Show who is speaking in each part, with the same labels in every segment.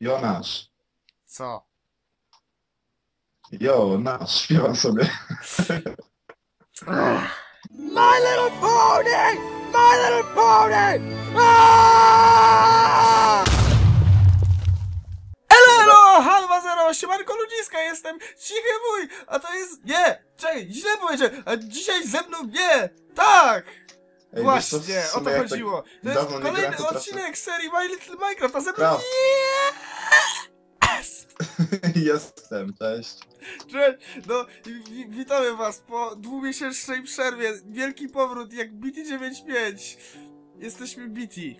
Speaker 1: Jonasz.
Speaker 2: Co?
Speaker 1: Jo, nasz, śpiewam sobie.
Speaker 2: My little pony! My little pony! Aaaa! Elo, elo! Halwa zero, siemanko ludziska, jestem cichy mój, a to jest... Nie! Czekaj, źle powiedziałem, a dzisiaj ze mną nie! Tak!
Speaker 1: Ej,
Speaker 2: Właśnie,
Speaker 1: wiesz
Speaker 2: o to
Speaker 1: tak
Speaker 2: chodziło. To jest kolejny odcinek serii My Little Minecraft, a ze mną jest!
Speaker 1: Jestem, cześć.
Speaker 2: Cześć, no wi witamy was po dwumiesięcznej przerwie. Wielki powrót jak BT95. Jesteśmy BT. I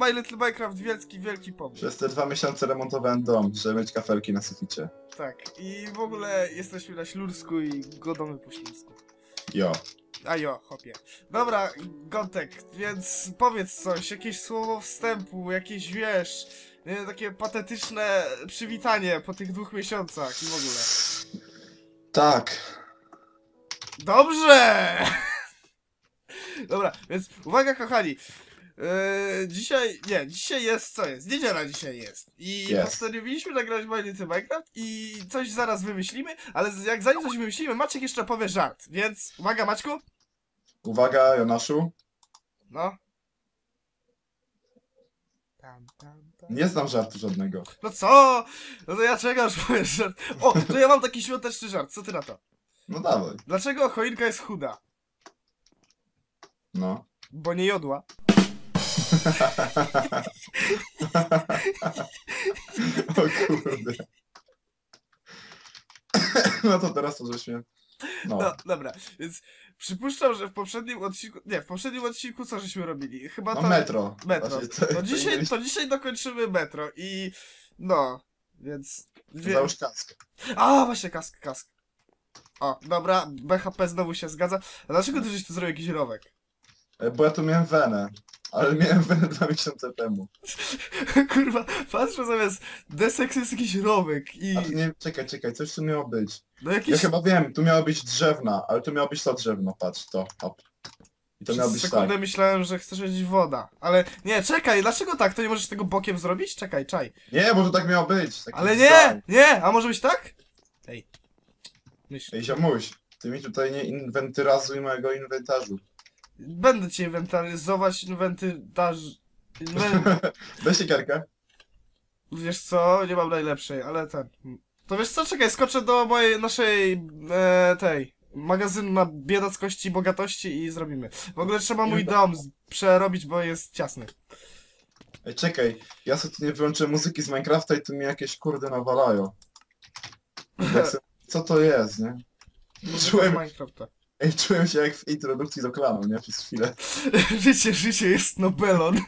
Speaker 2: My Little Minecraft wielki, wielki powrót.
Speaker 1: Przez te dwa miesiące remontowałem dom, żeby mieć kafelki na suficie.
Speaker 2: Tak. I w ogóle jesteśmy na Ślórsku i godomy po śląsku.
Speaker 1: Jo.
Speaker 2: A jo, hopie. Dobra, Gontek, więc powiedz coś, jakieś słowo wstępu, jakieś wiesz, nie, takie patetyczne przywitanie po tych dwóch miesiącach i w ogóle.
Speaker 1: Tak.
Speaker 2: Dobrze! Dobra, więc uwaga kochani. Yy, dzisiaj, nie, dzisiaj jest, co jest? Niedziela dzisiaj jest. I
Speaker 1: Jest.
Speaker 2: postanowiliśmy nagrać Little Minecraft i coś zaraz wymyślimy, ale jak zanim coś wymyślimy, Maciek jeszcze powie żart, więc uwaga Maćku.
Speaker 1: Uwaga, Jonaszu.
Speaker 2: No. Tam, tam, tam.
Speaker 1: Nie znam żartu żadnego.
Speaker 2: No co? No to ja czekam, aż powiesz żart. O, to ja mam taki świąteczny żart, co ty na to?
Speaker 1: No dawaj.
Speaker 2: Dlaczego choinka jest chuda?
Speaker 1: No.
Speaker 2: Bo nie jodła.
Speaker 1: O kurde. No to teraz to żeśmy...
Speaker 2: No,
Speaker 1: No.
Speaker 2: dobra, więc przypuszczam, że w poprzednim odcinku. Nie, w poprzednim odcinku co żeśmy robili? Chyba
Speaker 1: No
Speaker 2: to.
Speaker 1: metro.
Speaker 2: Metro.
Speaker 1: Właśnie, to-
Speaker 2: To dzisiaj, to dzisiaj dokończymy metro i. No, więc. Wie...
Speaker 1: Załóż kask.
Speaker 2: A, właśnie, kask, kask. O, dobra, BHP znowu się zgadza. A dlaczego ty żeś tu zrobił jakiś rowek?
Speaker 1: E, Bo ja tu miałem wenę. Ale miałem wenę dwa miesiące temu.
Speaker 2: Kurwa, patrzę zamiast desek jest jakiś rowek i.
Speaker 1: A tu nie... Czekaj, czekaj, coś tu miało być.
Speaker 2: No
Speaker 1: Ja
Speaker 2: jakiś.
Speaker 1: chyba wiem, tu miało być drzewna, ale tu miało być to drewno, patrz, to, hop. I to miało
Speaker 2: Przez
Speaker 1: być
Speaker 2: sekundę
Speaker 1: tak.
Speaker 2: myślałem, że chcesz mieć woda. Ale nie, czekaj, dlaczego tak? To nie możesz tego bokiem zrobić? Czekaj, czaj.
Speaker 1: Nie, to tak miało być.
Speaker 2: Ale nie, nie, a może być tak? Ej. Myśl.
Speaker 1: Ej, ziomuś, ty mi tutaj nie inwentyrazuj mojego inwentarzu.
Speaker 2: Będę cię inwentaryzować, inwentarz... Inwen...
Speaker 1: Weź siekierkę.
Speaker 2: Wiesz co, nie mam najlepszej, ale ten... To wiesz co, czekaj, skoczę do mojej, naszej, e, tej, magazynu na biedackości i bogatości i zrobimy. W ogóle trzeba mój dom z- przerobić, bo jest ciasny.
Speaker 1: Ej, czekaj, ja sobie tu nie wyłączę muzyki z Minecrafta i tu mi jakieś kurde nawalają. Tak sobie, co to jest, nie? Czułem-
Speaker 2: Minecrafta.
Speaker 1: Ej, czułem się jak w introdukcji do klanu, nie? Przez chwilę.
Speaker 2: życie, życie jest nobelon.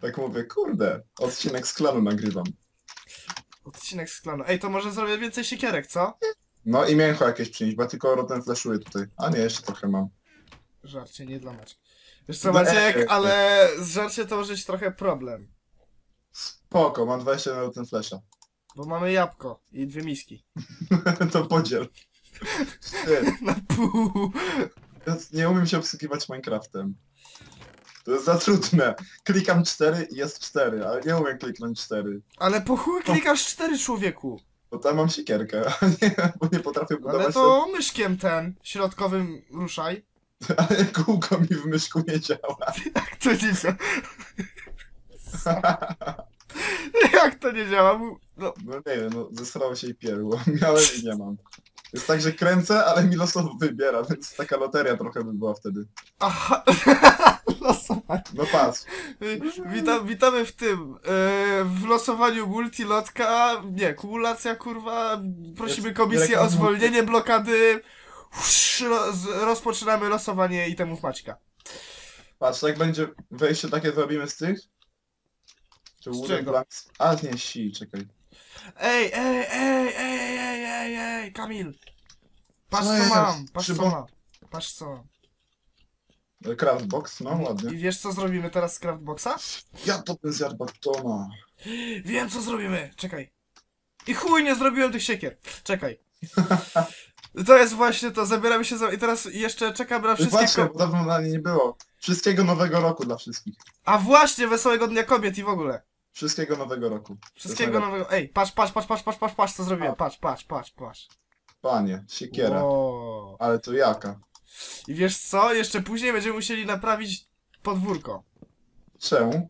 Speaker 1: Tak mówię, kurde, odcinek z klanu nagrywam.
Speaker 2: Odcinek z klanu. Ej, to może zrobię więcej siekierek, co?
Speaker 1: No i mięcho jakieś przynieść, bo tylko rotem tutaj. A nie, jeszcze trochę mam.
Speaker 2: Żarcie, nie dla Maciek. Wiesz co,
Speaker 1: No,
Speaker 2: Maciek,
Speaker 1: ej,
Speaker 2: ale z żarcie to może być trochę problem.
Speaker 1: Spoko, mam 20 na rotem flasha.
Speaker 2: Bo mamy jabłko i dwie miski.
Speaker 1: to podziel. Ty,
Speaker 2: Na pół.
Speaker 1: ja nie umiem się obsługiwać Minecraftem. To jest za trudne. Klikam 4 i jest 4, ale nie umiem kliknąć 4.
Speaker 2: Ale po chuj klikasz cztery człowieku.
Speaker 1: Bo tam mam siekierkę, a nie, bo nie potrafię budować
Speaker 2: Ale to myszkiem ten, środkowym ruszaj.
Speaker 1: Ale kółko mi w myszku nie działa.
Speaker 2: Jak to nie działa? Jak to nie działa? Mu- No,
Speaker 1: No nie wiem, no zesrało się i pierło. Miałem i nie mam. Jest tak, że kręcę, ale mi losowo wybiera, więc taka loteria trochę by była wtedy.
Speaker 2: aha. Losowanie.
Speaker 1: No patrz.
Speaker 2: Witam, witamy w tym, e, w losowaniu multilotka, nie, kumulacja kurwa, prosimy
Speaker 1: Jest
Speaker 2: komisję o zwolnienie blokady, roz, rozpoczynamy losowanie itemów Maćka.
Speaker 1: Patrz, jak będzie wejście takie zrobimy z tych? Czy
Speaker 2: Z czego?
Speaker 1: A nie, si, czekaj.
Speaker 2: Ej, ej, ej, ej, ej, ej, ej, Kamil! Patrz
Speaker 1: Co
Speaker 2: co,
Speaker 1: jest?
Speaker 2: mam, patrz
Speaker 1: Czy
Speaker 2: co
Speaker 1: bo-
Speaker 2: mam, patrz co mam.
Speaker 1: Craftbox, no
Speaker 2: I
Speaker 1: ładnie.
Speaker 2: wiesz co zrobimy teraz z craftboxa?
Speaker 1: Ja to bym zjadł batona.
Speaker 2: Wiem co zrobimy, czekaj. I chuj, nie zrobiłem tych siekier, czekaj. To jest właśnie to, zabieramy się za... I teraz jeszcze czekam na wszystkie...
Speaker 1: Właśnie,
Speaker 2: Ko-
Speaker 1: bo dawno na nie nie było. Wszystkiego nowego roku dla wszystkich.
Speaker 2: A właśnie, wesołego dnia kobiet i w ogóle.
Speaker 1: Wszystkiego nowego roku.
Speaker 2: Wszystkiego nowego. Ej, patrz, patrz, patrz, patrz, patrz, patrz, patrz, co zrobiłem. Patrz, patrz, patrz, patrz.
Speaker 1: Panie, siekiera.
Speaker 2: Wow.
Speaker 1: Ale to jaka?
Speaker 2: I wiesz co? Jeszcze później będziemy musieli naprawić podwórko.
Speaker 1: Czemu?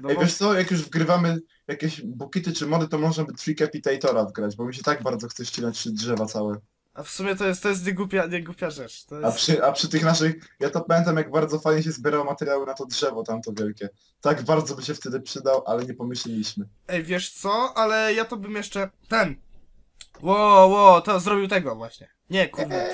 Speaker 2: No
Speaker 1: Ej,
Speaker 2: bo...
Speaker 1: wiesz co, jak już wgrywamy jakieś bukity czy mody, to można by Tree Capitatora wgrać, bo mi się tak bardzo chce ścinać drzewa całe.
Speaker 2: A w sumie to jest, to jest niegłupia, niegłupia rzecz. To
Speaker 1: A
Speaker 2: jest...
Speaker 1: przy, a przy tych naszych, ja to pamiętam jak bardzo fajnie się zbierało materiały na to drzewo tamto wielkie. Tak bardzo by się wtedy przydał, ale nie pomyśleliśmy.
Speaker 2: Ej, wiesz co? Ale ja to bym jeszcze... Ten! Ło, ło, to zrobił tego właśnie. Nie, kurde.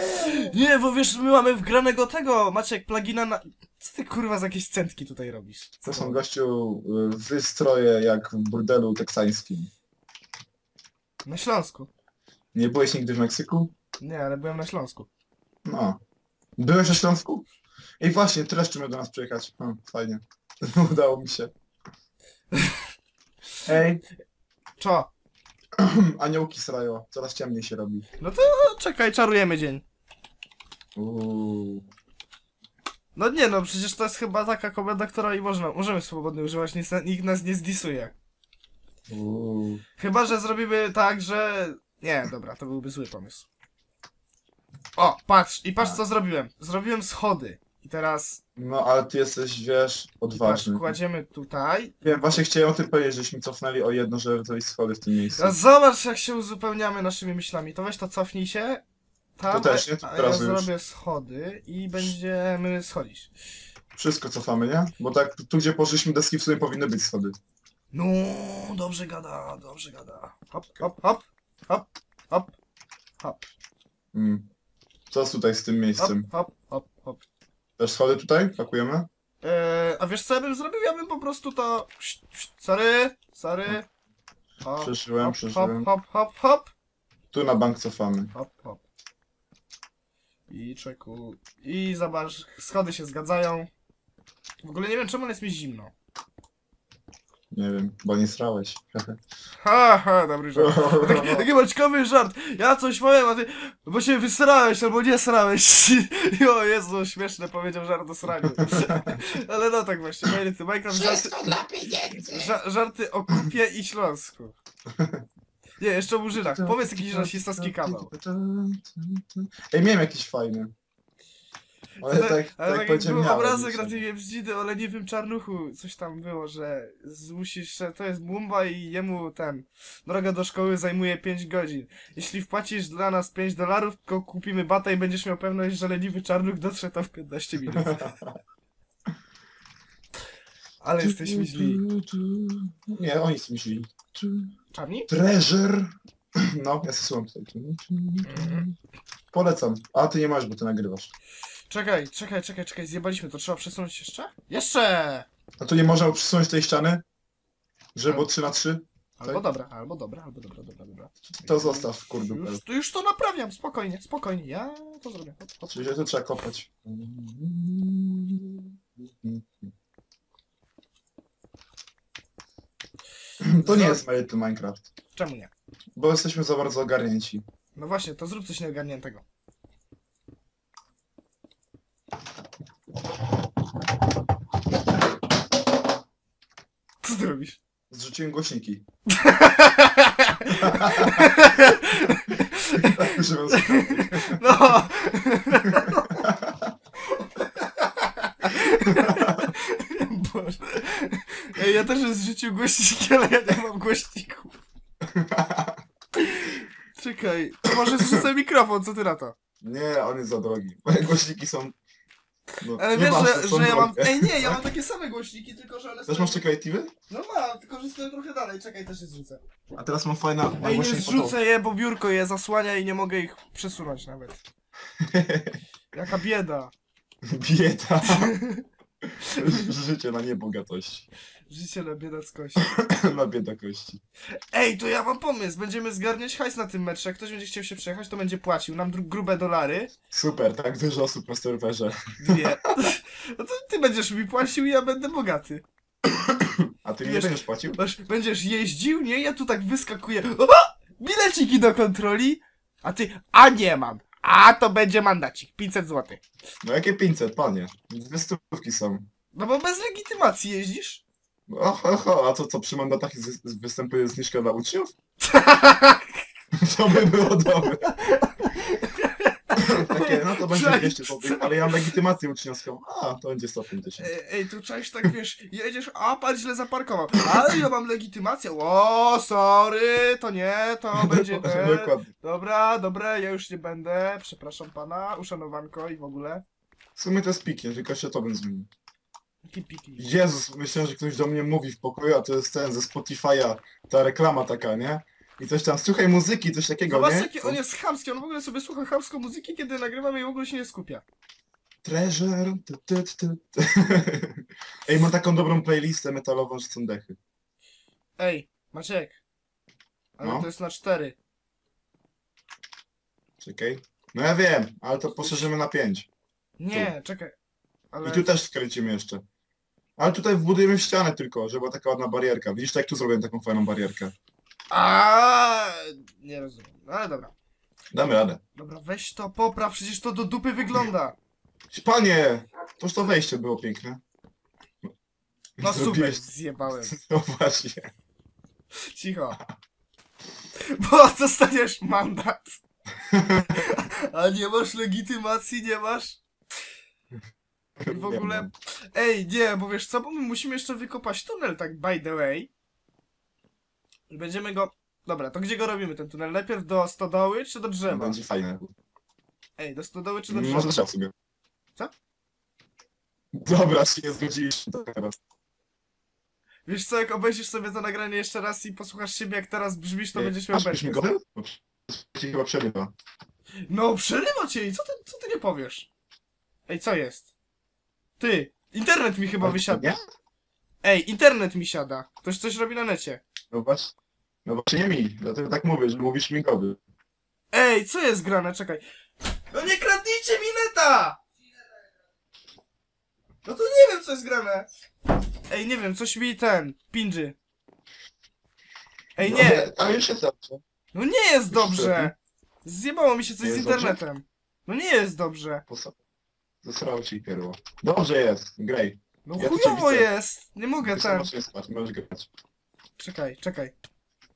Speaker 2: Nie, bo wiesz, my mamy wgranego tego, Maciek, plugina na... Co ty kurwa za jakieś centki tutaj robisz?
Speaker 1: To są gościu y, wystroje jak w burdelu teksańskim.
Speaker 2: Na Śląsku.
Speaker 1: Nie byłeś nigdy w Meksyku?
Speaker 2: Nie, ale byłem na Śląsku.
Speaker 1: No. Byłeś na Śląsku? Ej właśnie, Treszczy miał do nas przyjechać. Hmm, fajnie. Udało mi się. Ej,
Speaker 2: Czo?
Speaker 1: aniołki srają. Coraz ciemniej się robi.
Speaker 2: No to czekaj, czarujemy dzień.
Speaker 1: Uuu.
Speaker 2: No nie no, przecież to jest chyba taka komenda, która i można, możemy swobodnie używać, nic, nikt nas nie zdisuje.
Speaker 1: Uuu.
Speaker 2: Chyba, że zrobimy tak, że... Nie, dobra, to byłby zły pomysł. O, patrz, i patrz co zrobiłem. Zrobiłem schody. I teraz
Speaker 1: No ale ty jesteś, wiesz,
Speaker 2: patrz,
Speaker 1: odważny.
Speaker 2: kładziemy tutaj.
Speaker 1: Wiem, właśnie chciałem o tym powiedzieć, żeśmy cofnęli o jedno, żeby zrobić schody w tym miejscu.
Speaker 2: A zobacz jak się uzupełniamy naszymi myślami. To weź to cofnij się. Tam,
Speaker 1: To też, nie?
Speaker 2: a, a ja
Speaker 1: Teraz już.
Speaker 2: zrobię schody i będziemy schodzić.
Speaker 1: Wszystko cofamy, nie? Bo tak, tu gdzie poszliśmy deski w sumie powinny być schody.
Speaker 2: No, dobrze gada, dobrze gada. Hop, hop, hop, hop, hop, hop,
Speaker 1: Mm. Co jest tutaj z tym
Speaker 2: hop,
Speaker 1: miejscem?
Speaker 2: hop, hop, hop.
Speaker 1: Też schody tutaj? Pakujemy?
Speaker 2: Eee, a wiesz co ja bym zrobił? Ja bym po prostu to... Sorry, sorry. Hop,
Speaker 1: Przeszyłem,
Speaker 2: hop,
Speaker 1: przeszyłem.
Speaker 2: hop, hop, hop, hop.
Speaker 1: Tu na bank cofamy.
Speaker 2: Hop, hop. I czeku. I zobacz, schody się zgadzają. W ogóle nie wiem czemu jest mi zimno.
Speaker 1: Nie wiem, bo nie srałeś.
Speaker 2: Ha, ha, dobry żart. Taki, taki maćkowy żart. Ja coś powiem, a ty... Bo się wysrałeś albo nie srałeś. I o Jezu, śmieszne powiedział żart o sraniu. Ale no tak właśnie, Mary, ty Minecraft żarty...
Speaker 3: dla pieniędzy!
Speaker 2: Ża żarty o Kupie i Śląsku. Nie, jeszcze o Murzynach. Powiedz jakiś rasistowski kawał.
Speaker 1: Ej, miałem jakiś fajny. Ale
Speaker 2: Ale,
Speaker 1: tak,
Speaker 2: ale
Speaker 1: tak
Speaker 2: tak był obrazek na tym brzdzidy o leniwym czarnuchu, coś tam było, że z- musisz, że to jest Mumba i jemu ten, droga do szkoły zajmuje 5 godzin. Jeśli wpłacisz dla nas 5 dolarów, to kupimy bata i będziesz miał pewność, że leniwy czarnuch dotrze tam w 15 minut. Ale jesteśmy źli.
Speaker 1: Nie, oni są źli.
Speaker 2: Czarni?
Speaker 1: Treasure! No, ja słucham tutaj.
Speaker 2: Mhm.
Speaker 1: Polecam. A ty nie masz, bo ty nagrywasz.
Speaker 2: Czekaj, czekaj, czekaj, czekaj, zjebaliśmy to, trzeba przesunąć jeszcze? Jeszcze!
Speaker 1: A tu nie można przesunąć tej ściany? Żeby było 3 na 3?
Speaker 2: Albo
Speaker 1: Tak.
Speaker 2: dobra, albo dobra, albo dobra, dobra, dobra.
Speaker 1: To zostaw, kurde.
Speaker 2: Już, to już to naprawiam, spokojnie, spokojnie, ja to zrobię. Hop, hop.
Speaker 1: Czyli to trzeba kopać. To nie jest to Minecraft.
Speaker 2: Czemu nie?
Speaker 1: Bo jesteśmy za bardzo ogarnięci.
Speaker 2: No właśnie, to zrób coś nieogarniętego. Co ty robisz?
Speaker 1: Zrzuciłem głośniki.
Speaker 2: No! Boże. Ej, ja też zrzucił głośniki, ale ja nie mam głośników. Czekaj, to może co ty na to?
Speaker 1: Nie, on jest za drogi. Moje głośniki są... No,
Speaker 2: Ale wiesz,
Speaker 1: nieważne,
Speaker 2: że,
Speaker 1: są
Speaker 2: że ja mam... Ej, nie, ja mam takie same głośniki, tylko że one
Speaker 1: Też masz te kreatywy?
Speaker 2: No mam, tylko że stoją trochę dalej, czekaj, też je zrzucę.
Speaker 1: A teraz mam fajna... mam
Speaker 2: Ej, nie zrzucę je, bo biurko je zasłania i nie mogę ich przesunąć nawet. Jaka bieda.
Speaker 1: Bieda. Życie na niebogatości.
Speaker 2: Życie na biedackości.
Speaker 1: na biedakości.
Speaker 2: Ej, to ja mam pomysł, będziemy zgarniać hajs na tym meczu, jak ktoś będzie chciał się przejechać, to będzie płacił nam grube dolary.
Speaker 1: Super, tak dużo osób na serwerze.
Speaker 2: Dwie. No to ty będziesz mi płacił i ja będę bogaty.
Speaker 1: A ty mi nie
Speaker 2: Wiesz-
Speaker 1: będziesz płacił?
Speaker 2: Będziesz jeździł, nie? Ja tu tak wyskakuję. O! Bileciki do kontroli. A ty, a nie mam. A to będzie mandacik, 500 zł.
Speaker 1: No jakie 500, panie? Dwie stówki są.
Speaker 2: No bo bez legitymacji jeździsz.
Speaker 1: Oho, oho, a to co, przy mandatach występuje zniżka dla uczniów? To by było dobre. Takie, no to będzie
Speaker 2: Cześć.
Speaker 1: 200 zł, ale ja mam legitymację uczniowską. A, to będzie 150.
Speaker 2: Ej, ej, tu cześć, tak wiesz, jedziesz, a pan źle zaparkował. Ale ja mam legitymację. O, sorry, to nie, to będzie te.
Speaker 1: Dokładnie.
Speaker 2: Dobra, dobra, ja już nie będę. Przepraszam pana, uszanowanko i w ogóle.
Speaker 1: W sumie to jest piknie, tylko się to bym zmienił.
Speaker 2: Piki.
Speaker 1: Jezus, myślałem, że ktoś do mnie mówi w pokoju, a to jest ten ze Spotify'a, ta reklama taka, nie? I coś tam, słuchaj muzyki, coś takiego,
Speaker 2: Zobacz,
Speaker 1: nie?
Speaker 2: jaki on jest chamski, on w ogóle sobie słucha chamską muzyki, kiedy nagrywamy i w ogóle się nie skupia.
Speaker 1: Treasure. Ty, ty, ty, ty. Ej, ma taką dobrą playlistę metalową, że są dechy.
Speaker 2: Ej, Maciek. Ale
Speaker 1: No.
Speaker 2: to jest na cztery.
Speaker 1: Czekaj. No ja wiem, ale to poszerzymy na 5.
Speaker 2: Nie, czekaj. Ale...
Speaker 1: I tu też wkręcimy jeszcze. Ale tutaj wbudujemy ścianę tylko, żeby była taka ładna barierka. Widzisz, tak tu zrobiłem taką fajną barierkę.
Speaker 2: A, nie rozumiem. No ale dobra.
Speaker 1: Damy radę.
Speaker 2: Dobra, weź to, popraw, przecież to do dupy wygląda.
Speaker 1: Panie! Toż to wejście było piękne.
Speaker 2: No super,
Speaker 1: Zrobiłeś-
Speaker 2: zjebałem.
Speaker 1: No właśnie.
Speaker 2: Cicho. Bo dostaniesz mandat. A nie masz legitymacji, nie masz? I w ogóle... Ej, nie, bo wiesz co, bo my musimy jeszcze wykopać tunel, tak by the way. Będziemy go... Dobra, to gdzie go robimy, ten tunel? Najpierw do stodoły, czy do drzewa?
Speaker 1: będzie fajne.
Speaker 2: Ej, do stodoły, czy do drzewa?
Speaker 1: Może trzeba sobie.
Speaker 2: Co?
Speaker 1: Dobra, się nie zgodziliśmy teraz.
Speaker 2: Wiesz co, jak obejrzysz sobie to nagranie jeszcze raz i posłuchasz siebie, jak teraz brzmisz, to będziesz miał beczkę.
Speaker 1: mikrofon? Bo Ci chyba przerywa.
Speaker 2: No, przerywa cię i co ty, co ty nie powiesz? Ej, co jest? Ty, internet mi chyba wysiada.
Speaker 1: Nie?
Speaker 2: Ej, internet mi siada. Ktoś coś robi na necie.
Speaker 1: No właśnie. No właśnie nie mi, dlatego tak mówię, że mówisz mi gody.
Speaker 2: Ej, co jest grane? Czekaj. No nie kradnijcie mi neta! No to nie wiem, co jest grane. Ej, nie wiem, coś mi ten, pindży. Ej, nie,
Speaker 1: No, ale już jest dobrze.
Speaker 2: no nie jest dobrze. Zjebało mi się coś
Speaker 1: Nie
Speaker 2: z
Speaker 1: jest dobrze?
Speaker 2: internetem. No nie jest dobrze.
Speaker 1: Posa- Zasrało ci pierło. Dobrze jest, graj.
Speaker 2: No
Speaker 1: Ja to cię
Speaker 2: chujowo
Speaker 1: widzę.
Speaker 2: jest. Nie mogę
Speaker 1: Ty
Speaker 2: ten.
Speaker 1: możesz nie spać, możesz grać.
Speaker 2: Czekaj, czekaj.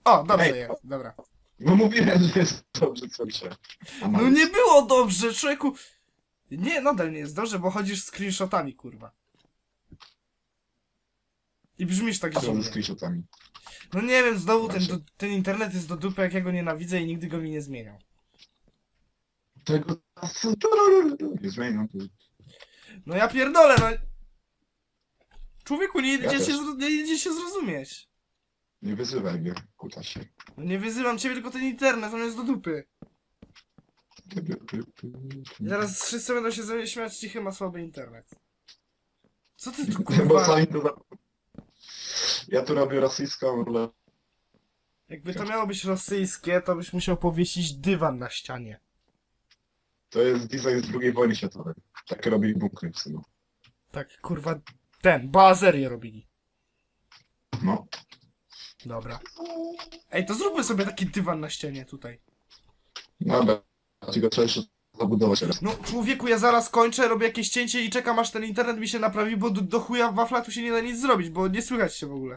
Speaker 2: O, dobrze
Speaker 1: Ej,
Speaker 2: jest, dobra.
Speaker 1: No mówiłem, że jest dobrze, co się.
Speaker 2: No nie było dobrze, człowieku. Nie, nadal nie jest dobrze, bo chodzisz z screenshotami, kurwa. I brzmisz tak
Speaker 1: Co ze
Speaker 2: dziwnie.
Speaker 1: screenshotami?
Speaker 2: No nie wiem, znowu ten,
Speaker 1: Dobrze.
Speaker 2: do, ten internet jest do dupy, jak ja go nienawidzę i nigdy go mi nie zmieniał.
Speaker 1: Tego... Nie zmieniam.
Speaker 2: No ja pierdolę, no. Człowieku, nie idzie,
Speaker 1: też.
Speaker 2: się, zro- nie idzie się zrozumieć.
Speaker 1: Nie wyzywaj mnie, kuta się.
Speaker 2: No nie wyzywam ciebie, tylko ten internet, on jest do dupy. Zaraz wszyscy będą się ze mnie śmiać, cichy ma słaby internet. Co ty tu
Speaker 1: Bo
Speaker 2: kurwa...
Speaker 1: sami to za... Ja tu robię rosyjską rolę.
Speaker 2: Jakby to miało być rosyjskie, to byś musiał powiesić dywan na ścianie.
Speaker 1: To jest design z II wojny światowej. Tak robili bunkry w sumie.
Speaker 2: Tak, kurwa, ten, bazerię robili.
Speaker 1: No.
Speaker 2: Dobra. Ej, to zróbmy sobie taki dywan na ścianie tutaj.
Speaker 1: Dobra. Tylko trzeba jeszcze zabudować teraz.
Speaker 2: No, człowieku, ja zaraz kończę, robię jakieś cięcie i czekam aż ten internet mi się naprawi, bo do, do chuja wafla tu się nie da nic zrobić, bo nie słychać się w ogóle.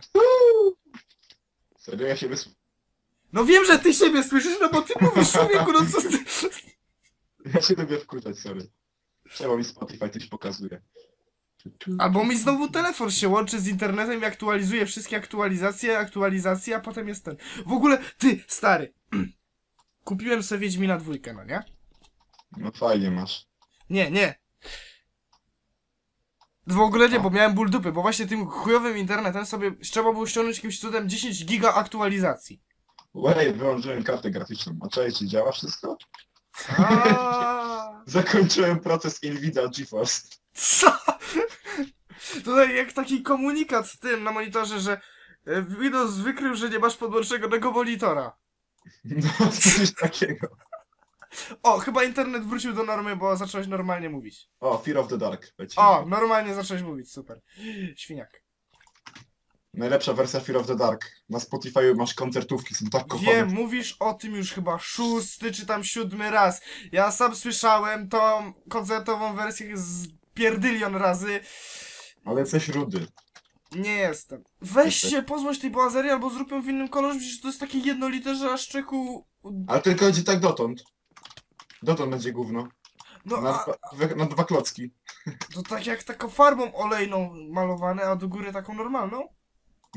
Speaker 1: Serio, ja się wys...
Speaker 2: No wiem, że ty siebie słyszysz, no bo ty mówisz, człowieku, no co ty...
Speaker 1: Ja się lubię wkurzać, sorry. Trzeba mi Spotify coś pokazuje.
Speaker 2: Albo mi znowu telefon się łączy z internetem i aktualizuje wszystkie aktualizacje, aktualizacje, a potem jest ten. W ogóle, ty, stary, kupiłem sobie Wiedźmina dwójkę, no nie?
Speaker 1: No fajnie masz.
Speaker 2: Nie, nie. W ogóle nie, bo miałem ból dupy, bo właśnie tym chujowym internetem sobie trzeba było ściągnąć jakimś cudem 10 giga aktualizacji.
Speaker 1: Wait, wyłączyłem kartę graficzną. A cześć, czy działa wszystko?
Speaker 2: Aaaa.
Speaker 1: Zakończyłem proces Nvidia GeForce.
Speaker 2: Co? Tutaj jak taki komunikat z tym na monitorze, że e, Windows wykrył, że nie masz podłączonego monitora.
Speaker 1: No, coś takiego.
Speaker 2: O, chyba internet wrócił do normy, bo zacząłeś normalnie mówić.
Speaker 1: O, Fear of the Dark. leci.
Speaker 2: O, normalnie zacząłeś mówić, super. Świniak.
Speaker 1: Najlepsza wersja Fear of the Dark. Na Spotify masz koncertówki, są tak kochane.
Speaker 2: Wiem, mówisz o tym już chyba szósty czy tam siódmy raz. Ja sam słyszałem tą koncertową wersję z pierdylion razy.
Speaker 1: Ale jesteś rudy.
Speaker 2: Nie jestem. Weź
Speaker 1: Jesteś.
Speaker 2: się, pozłość tej boazerii albo zrób ją w innym kolorze, przecież to jest takie jednolite, że aż czeku...
Speaker 1: Ale tylko będzie tak dotąd. Dotąd będzie gówno.
Speaker 2: No
Speaker 1: Na,
Speaker 2: a
Speaker 1: na dwa klocki.
Speaker 2: to tak jak taką farbą olejną malowane, a do góry taką normalną?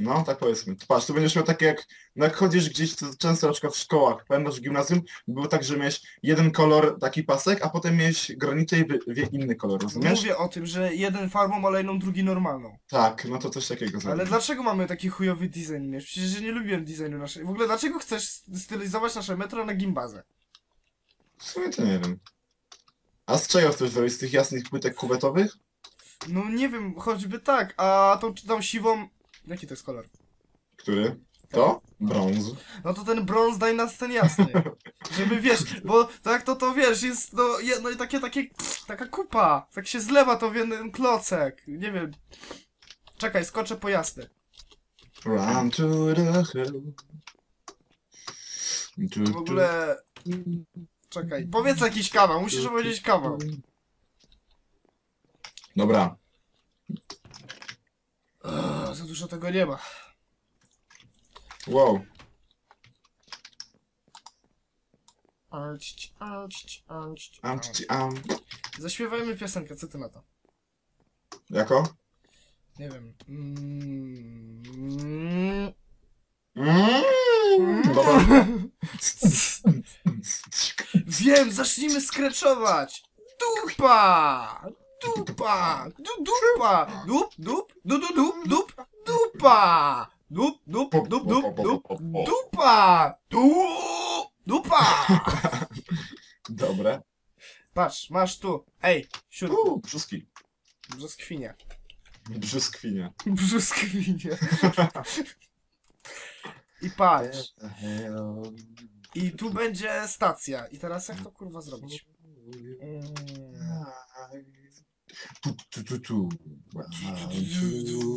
Speaker 1: No, tak powiedzmy. Patrz, tu będziesz miał takie jak, no jak chodzisz gdzieś, to często na przykład w szkołach, pamiętasz w gimnazjum, było tak, że miałeś jeden kolor, taki pasek, a potem miałeś granicę i wie inny kolor, rozumiesz?
Speaker 2: Mówię o tym, że jeden farbą olejną, drugi normalną.
Speaker 1: Tak, no to coś takiego
Speaker 2: Ale
Speaker 1: zrobię.
Speaker 2: dlaczego mamy taki chujowy design mieć? Przecież ja nie lubiłem designu naszej. W ogóle dlaczego chcesz stylizować nasze metro na gimbazę?
Speaker 1: W sumie to nie wiem. A z czego chcesz zrobić? Z tych jasnych płytek kubetowych?
Speaker 2: No nie wiem, choćby tak, a tą tą siwą. Jaki to jest kolor?
Speaker 1: Który? To? Brąz.
Speaker 2: No to ten brąz daj nas ten jasny. Żeby wiesz, bo tak to to wiesz, jest no jedno i takie takie taka kupa. Tak się zlewa to w jeden klocek. Nie wiem. Czekaj, skoczę po jasny.
Speaker 1: Run to the hill.
Speaker 2: W ogóle. Czekaj, powiedz jakiś kawał, musisz powiedzieć kawał.
Speaker 1: Dobra.
Speaker 2: Ugh, za dużo tego nie ma.
Speaker 1: Wow.
Speaker 2: Alć, alć, alć,
Speaker 1: Am,
Speaker 2: alć.
Speaker 1: ci, am.
Speaker 2: Zaśpiewajmy piosenkę, co ty na to?
Speaker 1: Jako?
Speaker 2: Nie wiem. Mm.
Speaker 1: Mm. Dobra.
Speaker 2: Wiem, zacznijmy skreczować! Dupa! Dupa! Du, dupa! Dup, dup, du, du, dup, dup, dupa! Dup, dup, dup, dup, dup, dupa! Du, dupa!
Speaker 1: Dobre.
Speaker 2: Patrz, masz tu. Ej, siódmy.
Speaker 1: Uuu, brzuski.
Speaker 2: Brzoskwinia.
Speaker 1: Brzuskwinie.
Speaker 2: Brzoskwinia. I patrz. I tu będzie stacja. I teraz jak to kurwa zrobić? Mm.
Speaker 1: Tu, tu, tu, tu.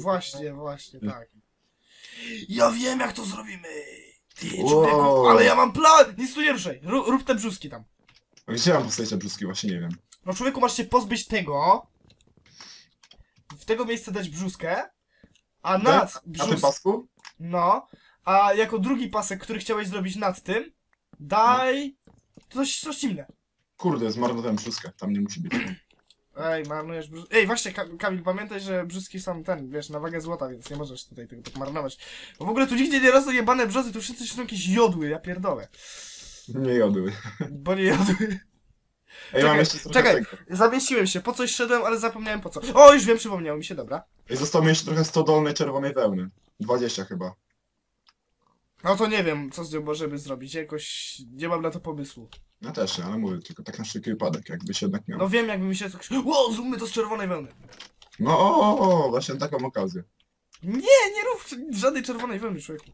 Speaker 2: Właśnie, właśnie, tak. Ja wiem jak to zrobimy! Ty,
Speaker 1: Wow.
Speaker 2: człowieku, ale ja mam plan! Nic tu nie ruszaj, Ró- rób te brzuski tam.
Speaker 1: Gdzie mam postawić te brzuski? Właśnie nie wiem.
Speaker 2: No człowieku, masz się pozbyć tego. W tego miejsca dać brzuskę. A nad
Speaker 1: Na tym
Speaker 2: brzus...
Speaker 1: pasku?
Speaker 2: No. A jako drugi pasek, który chciałeś zrobić nad tym, daj... Coś, coś inne.
Speaker 1: Kurde, zmarnowałem brzuskę. Tam nie musi być.
Speaker 2: Ej, marnujesz brzus... Ej, właśnie, Ka- Kamil, pamiętaj, że brzuski są ten, wiesz, na wagę złota, więc nie możesz tutaj tego tak marnować. Bo w ogóle tu nigdzie nie rosną jebane brzozy, tu wszyscy są jakieś jodły, ja pierdolę.
Speaker 1: Nie jodły.
Speaker 2: Bo nie jodły.
Speaker 1: Ej,
Speaker 2: Czekaj,
Speaker 1: mam jeszcze trochę
Speaker 2: czekaj.
Speaker 1: tego.
Speaker 2: Zawiesiłem się, po coś szedłem, ale zapomniałem po co. O, już wiem, przypomniało mi się, dobra.
Speaker 1: Ej, zostało mi jeszcze trochę stodolnej czerwonej wełny. 20 chyba.
Speaker 2: No to nie wiem, co z nią możemy zrobić, jakoś nie mam na to pomysłu.
Speaker 1: Ja też nie, ale mówię, tylko tak na wszelki wypadek, jakby się jednak miał.
Speaker 2: No wiem, jakby mi się... Ło, zróbmy to z czerwonej wełny.
Speaker 1: No o, o, o, właśnie taką okazję.
Speaker 2: Nie, nie rób żadnej czerwonej wełny, człowieku.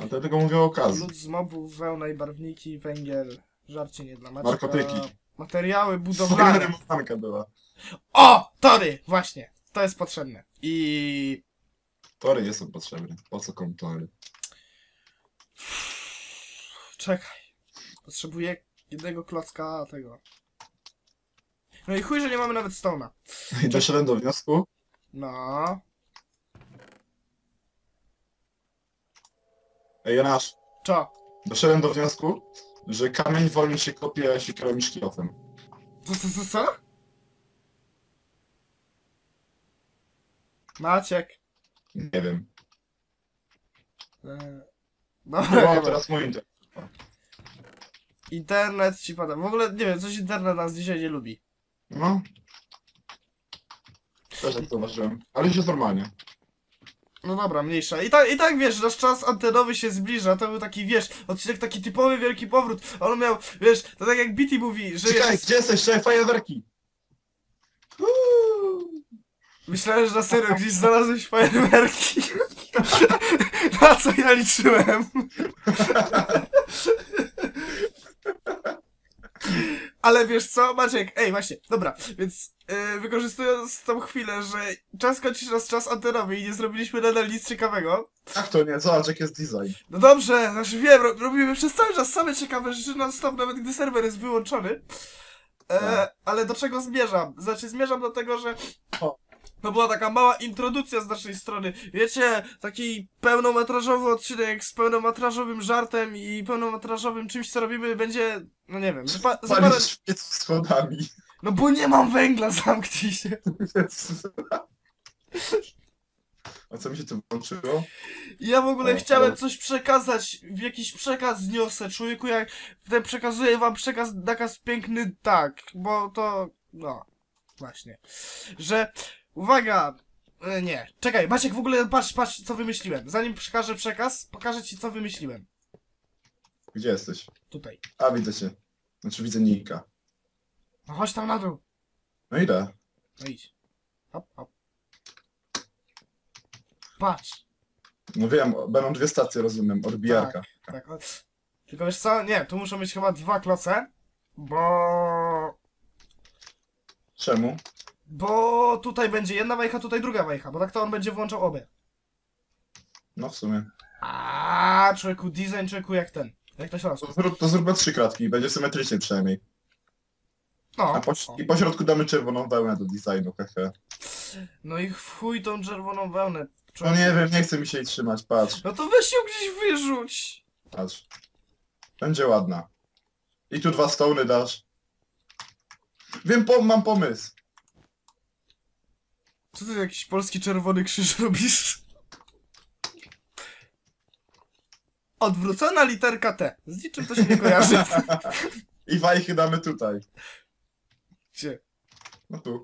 Speaker 1: A to tylko mówię o okazji.
Speaker 2: Lód z mobów, wełna i barwniki, węgiel, żarcie nie dla Maćka.
Speaker 1: Narkotyki.
Speaker 2: Materiały budowlane.
Speaker 1: rymowanka była.
Speaker 2: O! Tory! Właśnie. To jest potrzebne. I...
Speaker 1: Tory nie są potrzebne. Po co komu tory?
Speaker 2: Czekaj. Potrzebuję jednego klocka tego. No i chuj, że nie mamy nawet stona.
Speaker 1: I doszedłem do wniosku,
Speaker 2: No.
Speaker 1: ej Jonasz,
Speaker 2: Czo?
Speaker 1: doszedłem do wniosku, że kamień wolniej się kopie siekierą niż kilofem.
Speaker 2: Co, co, co, co? Maciek.
Speaker 1: Nie wiem.
Speaker 2: E,
Speaker 1: No,
Speaker 2: nie
Speaker 1: teraz mój inter.
Speaker 2: Internet ci pada. W ogóle nie wiem, coś internet nas dzisiaj nie lubi.
Speaker 1: No. Też tak zauważyłem. Ale już jest normalnie.
Speaker 2: No dobra, mniejsza. I tak, I tak wiesz, nasz czas antenowy się zbliża. To był taki, wiesz, odcinek taki typowy wielki powrót. On miał, wiesz, to tak jak Bitty mówi, że
Speaker 1: Czekaj,
Speaker 2: jest...
Speaker 1: gdzie jesteś? Szef fajerwerki! Uuu.
Speaker 2: Myślałem, że na serio gdzieś znalazłeś fajerwerki. Na co ja liczyłem? Ale wiesz co, Maciek, ej właśnie, dobra, więc yy, wykorzystując tą chwilę, że czas kończy nas czas antenowy i nie zrobiliśmy nadal nic ciekawego,
Speaker 1: Jak to nie? Zobacz, jak jest design.
Speaker 2: no dobrze, znaczy wiem, ro robimy przez cały czas same ciekawe rzeczy non stop, nawet gdy serwer jest wyłączony. E,
Speaker 1: Tak.
Speaker 2: ale do czego zmierzam? Znaczy zmierzam do tego, że To była taka mała introdukcja z naszej strony. Wiecie, taki pełnometrażowy odcinek z pełnometrażowym żartem i pełnometrażowym czymś, co robimy, będzie, no nie wiem, za, pa, za parę...
Speaker 1: Schodami.
Speaker 2: No bo nie mam węgla, zamknij się.
Speaker 1: A co mi się tu włączyło?
Speaker 2: Ja w ogóle
Speaker 1: O,
Speaker 2: chciałem coś przekazać, w jakiś przekaz zniosę, człowieku, jak ten przekazuję wam przekaz, nakaz piękny tak, bo to, no, właśnie, że, uwaga, e, nie, czekaj, Maciek, w ogóle patrz, patrz, co wymyśliłem, zanim przekażę przekaz, pokażę ci, co wymyśliłem,
Speaker 1: Gdzie jesteś?
Speaker 2: tutaj,
Speaker 1: A, widzę cię. Znaczy widzę Nika.
Speaker 2: no chodź tam na dół,
Speaker 1: No idę.
Speaker 2: no idź, hop, hop, patrz,
Speaker 1: No wiem, będą dwie stacje, rozumiem, odbijarka.
Speaker 2: tak, o, tylko wiesz co, nie, tu muszą być chyba dwa kloce, bo
Speaker 1: Czemu?
Speaker 2: Bo tutaj będzie jedna wajcha, tutaj druga wajcha, bo tak to on będzie włączał obie.
Speaker 1: No w sumie.
Speaker 2: A człowieku, design człowieku jak ten. Jak to się
Speaker 1: To,
Speaker 2: nazywa?
Speaker 1: zrób, to zróbmy trzy kratki będzie symetrycznie przynajmniej.
Speaker 2: No.
Speaker 1: A po, I po środku damy czerwoną wełnę do designu, hehe.
Speaker 2: No i w chuj tą czerwoną wełnę.
Speaker 1: No nie wiem, nie chce mi się jej trzymać, patrz,
Speaker 2: No to weź ją gdzieś wyrzuć.
Speaker 1: patrz. Będzie ładna. I tu dwa stony dasz. Wiem, po, mam pomysł.
Speaker 2: Co ty jakiś polski czerwony krzyż robisz? Odwrócona literka T. Z niczym to się nie kojarzy.
Speaker 1: I wajchy damy tutaj.
Speaker 2: Gdzie?
Speaker 1: No tu.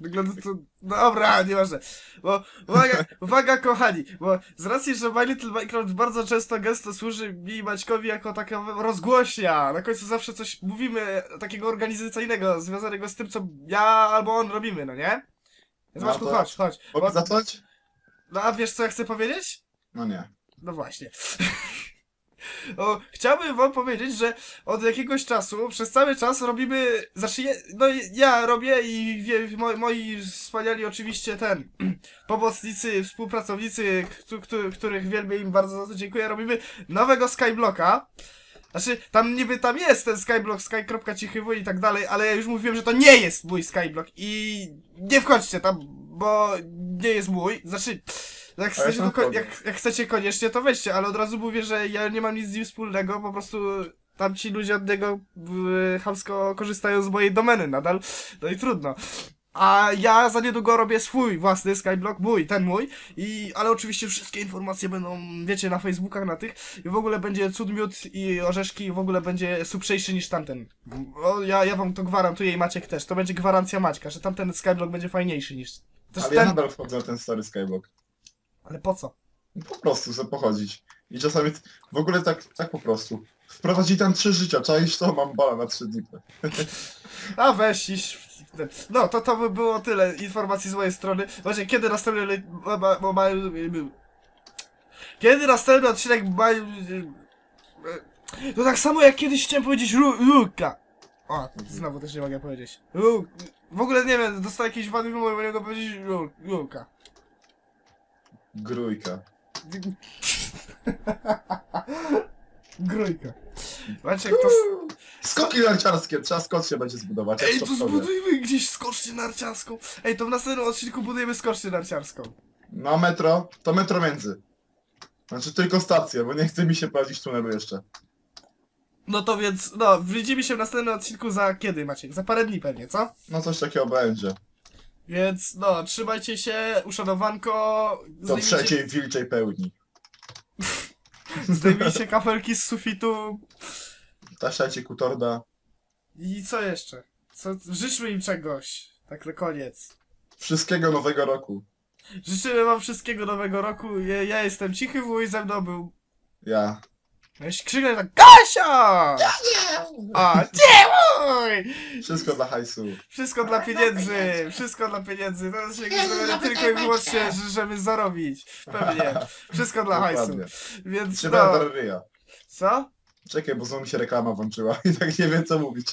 Speaker 2: Wygląda to... Dobra, nieważne. Bo, uwaga, uwaga kochani, bo z racji, że My Little Minecraft bardzo często, gęsto służy mi i Maćkowi jako taka rozgłośnia, na końcu zawsze coś mówimy takiego organizacyjnego, związanego z tym, co ja albo on robimy, no nie? Więc
Speaker 1: No
Speaker 2: Maćku,
Speaker 1: to-
Speaker 2: chodź, chodź.
Speaker 1: Mogę
Speaker 2: Bo,
Speaker 1: zacząć?
Speaker 2: no a wiesz, co ja chcę powiedzieć?
Speaker 1: No nie.
Speaker 2: No właśnie. O, chciałbym wam powiedzieć, że od jakiegoś czasu, przez cały czas robimy, znaczy ja, no ja robię i wie, moi, moi wspaniali oczywiście ten, pomocnicy, współpracownicy, któ, któ, których wielbię im bardzo za to dziękuję, robimy nowego Skyblocka. Znaczy, tam niby tam jest ten Skyblock, sky.cichywu i tak dalej, ale ja już mówiłem, że to nie jest mój Skyblock i nie wchodźcie tam, bo nie jest mój. Znaczy, jak
Speaker 1: A ja
Speaker 2: chcecie,
Speaker 1: tam
Speaker 2: ko- jak, jak chcecie koniecznie, to weźcie, ale od razu mówię, że ja nie mam nic z nim wspólnego, po prostu tamci ludzie od niego y, chamsko korzystają z mojej domeny nadal, no i trudno. A ja za niedługo robię swój własny skyblock, mój, ten mój, i, ale oczywiście wszystkie informacje będą, wiecie, na Facebookach, na tych, i w ogóle będzie cud miód i orzeszki, i w ogóle będzie suprzejszy niż tamten. O, ja, ja wam to gwarantuję i Maciek też, to będzie gwarancja Maćka, że tamten skyblock będzie fajniejszy niż... Też
Speaker 1: Ale
Speaker 2: ten...
Speaker 1: ja nadal wchodzę na ten stary skyblock.
Speaker 2: Ale po co?
Speaker 1: Po prostu chcę pochodzić. I czasami w ogóle tak, tak po prostu. Wprowadzi tam trzy życia, czaisz to? Mam bala na trzy dni.
Speaker 2: A weź iść. No, to to by było tyle informacji z mojej strony. Właśnie, kiedy następny... Kiedy następny odcinek ma... To tak samo jak kiedyś chciałem powiedzieć Luka. O, znowu też nie mogę powiedzieć. Lu w ogóle nie wiem, dostałem jakieś wady bo nie mogę powiedzieć Lu Luka.
Speaker 1: Grójka.
Speaker 2: Grójka. Maciek, to...
Speaker 1: Skoki narciarskie, trzeba skok się będzie zbudować.
Speaker 2: Ej, to zbudujmy gdzieś skocznię narciarską. Ej, to w następnym odcinku budujemy skocznię narciarską.
Speaker 1: No metro? To metro między. Znaczy tylko stację, bo nie chce mi się prowadzić tunelu jeszcze.
Speaker 2: No to więc, no, widzimy się w następnym odcinku za kiedy, Maciek? Za parę dni pewnie, co?
Speaker 1: No coś takiego będzie.
Speaker 2: Więc, no, trzymajcie się, uszanowanko,
Speaker 1: Do
Speaker 2: zdejmijcie,
Speaker 1: trzeciej wilczej pełni.
Speaker 2: zdejmijcie kafelki z sufitu
Speaker 1: Taszajcie kutorda.
Speaker 2: i co jeszcze? Co, życzmy im czegoś, tak na koniec.
Speaker 1: Wszystkiego nowego roku.
Speaker 2: Życzymy wam wszystkiego nowego roku, ja, ja jestem Cichy Wuj, ze mną był...
Speaker 1: Ja.
Speaker 2: Jeśli krzyknę tak, Kasia! A, Ciemuj!
Speaker 1: Wszystko dla hajsu.
Speaker 2: Wszystko dla pieniędzy, wszystko dla pieniędzy. To jest się zrobione tylko i wyłącznie, że- żeby zarobić. Pewnie. Wszystko dla hajsu.
Speaker 1: Dokładnie.
Speaker 2: Więc
Speaker 1: Trzeba
Speaker 2: no.
Speaker 1: do ryja.
Speaker 2: Co?
Speaker 1: Czekaj, bo znowu mi się reklama włączyła i tak nie wiem co mówić.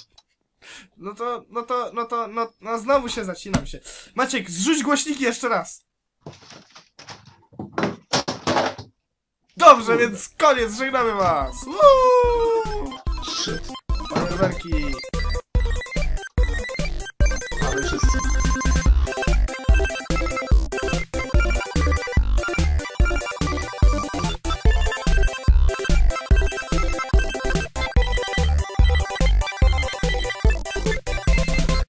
Speaker 2: No to, no to, no to, no, no znowu się zacinam się. Maciek, zrzuć głośniki jeszcze raz. Dobrze, więc koniec, żegnamy was. Fajerwerki.